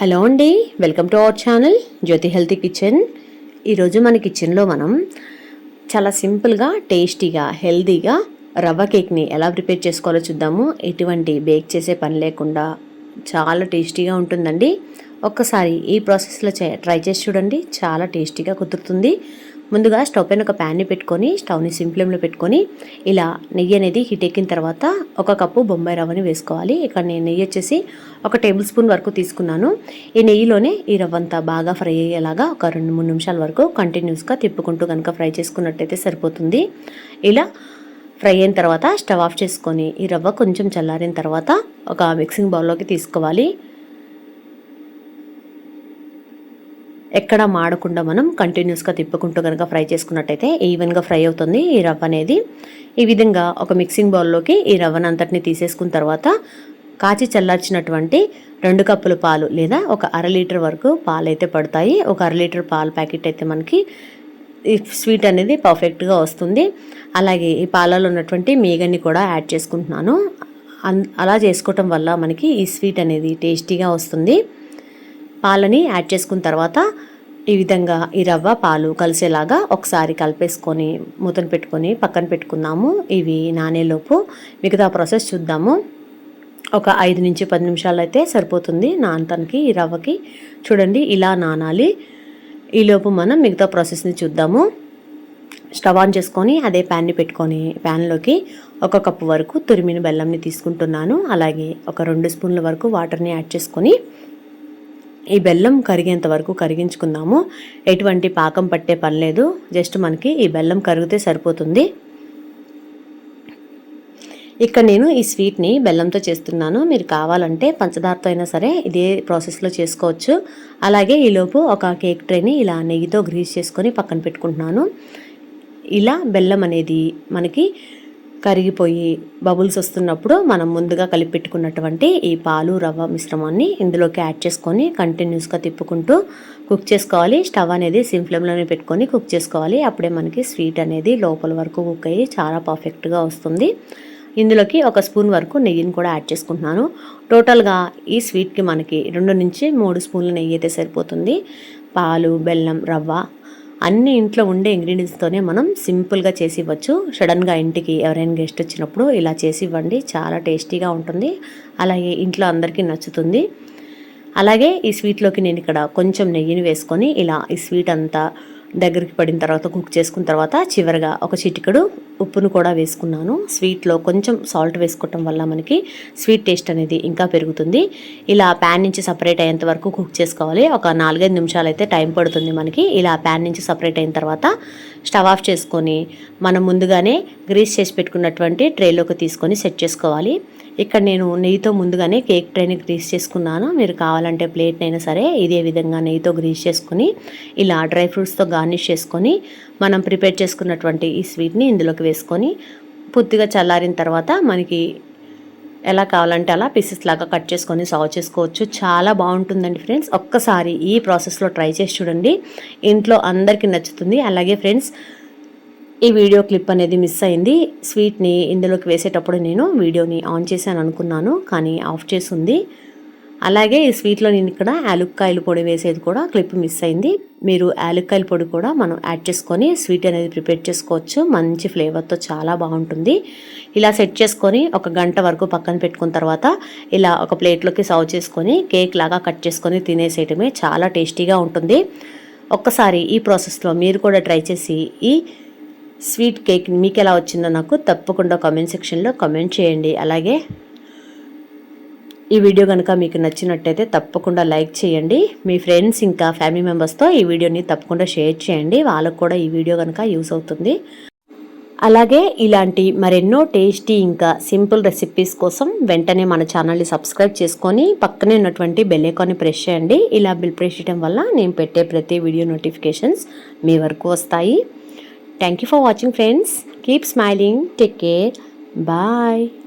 Hello అండి welcome to our channel Jyothi healthy kitchen. ఈరోజు మన కిచెన్లో మనం చాలా సింపుల్గా టేస్టీగా హెల్తీగా రవ్వ కేక్ని ఎలా ప్రిపేర్ చేసుకోవాలో చూద్దాము. ఎటువంటి బేక్ చేసే పని లేకుండా చాలా టేస్టీగా ఉంటుందండి. ఒక్కసారి ఈ ప్రాసెస్లో చే ట్రై చేసి చూడండి. చాలా టేస్టీగా కుదురుతుంది. ముందుగా స్టవ్ పైన ఒక ప్యాన్ని పెట్టుకొని స్టవ్ని సిమ్ పెట్టుకొని ఇలా నెయ్యి అనేది హీట్ ఎక్కిన తర్వాత ఒక కప్పు బొంబాయి రవ్వని వేసుకోవాలి. ఇక్కడ నేను నెయ్యి వచ్చేసి ఒక టేబుల్ స్పూన్ వరకు తీసుకున్నాను. ఈ నెయ్యిలోనే ఈ రవ్వంతా బాగా ఫ్రై అయ్యేలాగా ఒక రెండు మూడు నిమిషాల వరకు కంటిన్యూస్గా తిప్పుకుంటూ కనుక ఫ్రై చేసుకున్నట్టయితే సరిపోతుంది. ఇలా ఫ్రై అయిన తర్వాత స్టవ్ ఆఫ్ చేసుకొని ఈ రవ్వ కొంచెం చల్లారిన తర్వాత ఒక మిక్సింగ్ బౌల్లోకి తీసుకోవాలి. ఎక్కడ మాడకుండా మనం కంటిన్యూస్గా తిప్పుకుంటూ కనుక ఫ్రై చేసుకున్నట్టయితే ఈవెన్గా ఫ్రై అవుతుంది ఈ రవ్వ అనేది. ఈ విధంగా ఒక మిక్సింగ్ బౌల్లోకి ఈ రవ్వను అంతటిని తీసేసుకున్న తర్వాత కాచి చల్లార్చినటువంటి రెండు కప్పుల పాలు లేదా ఒక అర లీటర్ వరకు పాలు అయితే పడతాయి. ఒక అర లీటర్ పాలు ప్యాకెట్ అయితే మనకి ఈ స్వీట్ అనేది పర్ఫెక్ట్గా వస్తుంది. అలాగే ఈ పాలలో ఉన్నటువంటి మేగన్ని కూడా యాడ్ చేసుకుంటున్నాను. అలా చేసుకోవటం వల్ల మనకి ఈ స్వీట్ అనేది టేస్టీగా వస్తుంది. పాలని యాడ్ చేసుకున్న తర్వాత ఈ విధంగా ఈ రవ్వ పాలు కలిసేలాగా ఒకసారి కలిపేసుకొని మూతను పెట్టుకొని పక్కన పెట్టుకుందాము. ఇవి నానేలోపు మిగతా ప్రాసెస్ చూద్దాము. ఒక ఐదు నుంచి పది నిమిషాలు అయితే సరిపోతుంది నానటానికి ఈ రవ్వకి. చూడండి ఇలా నానాలి. ఈలోపు మనం మిగతా ప్రాసెస్ని చూద్దాము. స్టవ్ ఆన్ చేసుకొని అదే ప్యాన్ని పెట్టుకొని ప్యాన్లోకి ఒక కప్పు వరకు తురిమిన బెల్లంని తీసుకుంటున్నాను. అలాగే ఒక రెండు స్పూన్ల వరకు వాటర్ని యాడ్ చేసుకొని ఈ బెల్లం కరిగేంత వరకు కరిగించుకుందాము. ఎటువంటి పాకం పట్టే పని లేదు. జస్ట్ మనకి ఈ బెల్లం కరిగితే సరిపోతుంది. ఇక్కడ నేను ఈ స్వీట్ని బెల్లంతో చేస్తున్నాను. మీరు కావాలంటే పంచదారతో అయినా సరే ఇదే ప్రాసెస్లో చేసుకోవచ్చు. అలాగే ఈలోపు ఒక కేక్ ట్రేని ఇలా నెయ్యితో గ్రీస్ చేసుకొని పక్కన పెట్టుకుంటున్నాను. ఇలా బెల్లం అనేది మనకి కరిగిపోయి బబుల్స్ వస్తున్నప్పుడు మనం ముందుగా కలిపి పెట్టుకున్నటువంటి ఈ పాలు రవ్వ మిశ్రమాన్ని ఇందులోకి యాడ్ చేసుకొని కంటిన్యూస్గా తిప్పుకుంటూ కుక్ చేసుకోవాలి. స్టవ్ అనేది సిమ్ ఫ్లేమ్లోనే పెట్టుకొని కుక్ చేసుకోవాలి. అప్పుడే మనకి స్వీట్ అనేది లోపల వరకు కుక్ అయ్యి చాలా పర్ఫెక్ట్గా వస్తుంది. ఇందులోకి ఒక స్పూన్ వరకు నెయ్యిని కూడా యాడ్ చేసుకుంటున్నాను. టోటల్గా ఈ స్వీట్కి మనకి రెండు నుంచి మూడు స్పూన్ల నెయ్యి అయితే సరిపోతుంది. పాలు బెల్లం రవ్వ అన్ని ఇంట్లో ఉండే ఇంగ్రీడియంట్స్తోనే మనం సింపుల్గా చేసి ఇవ్వచ్చు సడన్గా ఇంటికి ఎవరైనా గెస్ట్ వచ్చినప్పుడు ఇలా చేసి ఇవ్వండి చాలా టేస్టీగా ఉంటుంది. అలాగే ఇంట్లో అందరికీ నచ్చుతుంది. అలాగే ఈ స్వీట్లోకి నేను ఇక్కడ కొంచెం నెయ్యిని వేసుకొని ఇలా ఈ స్వీట్ అంతా దగ్గరికి పడిన తర్వాత కుక్ చేసుకున్న తర్వాత చివరిగా ఒక చిటికడు ఉప్పును కూడా వేసుకున్నాను. స్వీట్లో కొంచెం సాల్ట్ వేసుకోవటం వల్ల మనకి స్వీట్ టేస్ట్ అనేది ఇంకా పెరుగుతుంది. ఇలా ప్యాన్ నుంచి సపరేట్ అయ్యేంత వరకు కుక్ చేసుకోవాలి. ఒక నాలుగైదు నిమిషాలు అయితే టైం పడుతుంది మనకి. ఇలా ప్యాన్ నుంచి సపరేట్ అయిన తర్వాత స్టవ్ ఆఫ్ చేసుకొని మనం ముందుగానే గ్రీస్ చేసి పెట్టుకున్నటువంటి ట్రేలోకి తీసుకొని సెట్ చేసుకోవాలి. ఇక్కడ నేను నెయ్యితో ముందుగానే కేక్ ట్రైని గ్రీస్ చేసుకున్నాను. మీరు కావాలంటే ప్లేట్నైనా సరే ఇదే విధంగా నెయ్యితో గ్రీస్ చేసుకుని ఇలా డ్రై ఫ్రూట్స్తో గార్నిష్ చేసుకొని మనం ప్రిపేర్ చేసుకున్నటువంటి ఈ స్వీట్ని ఇందులోకి వేసుకొని పూర్తిగా చల్లారిన తర్వాత మనకి ఎలా కావాలంటే అలా పీసెస్ లాగా కట్ చేసుకొని సర్వ్ చేసుకోవచ్చు. చాలా బాగుంటుందండి ఫ్రెండ్స్. ఒక్కసారి ఈ ప్రాసెస్లో ట్రై చేసి చూడండి. ఇంట్లో అందరికీ నచ్చుతుంది. అలాగే ఫ్రెండ్స్ ఈ వీడియో క్లిప్ అనేది మిస్ అయింది. స్వీట్ని ఇందులోకి వేసేటప్పుడు నేను వీడియోని ఆన్ చేశాను అనుకున్నాను కానీ ఆఫ్ చేసి ఉంది అలాగే ఈ స్వీట్లో నేను ఇక్కడ యాలుక్కాయల పొడి వేసేది కూడా క్లిప్ మిస్ అయింది. మీరు యాలుక్కాయల పొడి కూడా మనం యాడ్ చేసుకొని స్వీట్ అనేది ప్రిపేర్ చేసుకోవచ్చు. మంచి ఫ్లేవర్తో చాలా బాగుంటుంది. ఇలా సెట్ చేసుకొని ఒక గంట వరకు పక్కన పెట్టుకున్న తర్వాత ఇలా ఒక ప్లేట్లోకి సర్వ్ చేసుకొని కేక్ లాగా కట్ చేసుకొని తినేసేయటమే చాలా టేస్టీగా ఉంటుంది. ఒక్కసారి ఈ ప్రాసెస్లో మీరు కూడా ట్రై చేసి ఈ స్వీట్ కేక్ మీకు ఎలా వచ్చిందో నాకు తప్పకుండా కామెంట్ సెక్షన్లో కామెంట్ చేయండి. అలాగే ఈ వీడియో కనుక మీకు నచ్చినట్టయితే తప్పకుండా లైక్ చేయండి. మీ ఫ్రెండ్స్ ఇంకా ఫ్యామిలీ మెంబర్స్తో ఈ వీడియోని తప్పకుండా షేర్ చేయండి. వాళ్ళకు కూడా ఈ వీడియో కనుక యూస్ అవుతుంది. అలాగే ఇలాంటి మరెన్నో టేస్టీ ఇంకా సింపుల్ రెసిపీస్ కోసం వెంటనే మన ఛానల్ని సబ్స్క్రైబ్ చేసుకొని పక్కనే ఉన్నటువంటి బెల్లేకాన్ని ప్రెస్ చేయండి. ఇలా బిల్ ప్రెస్ చేయడం వల్ల నేను పెట్టే ప్రతి వీడియో నోటిఫికేషన్స్ మీ వరకు వస్తాయి. Thank you for watching friends. Keep smiling. Take care. Bye.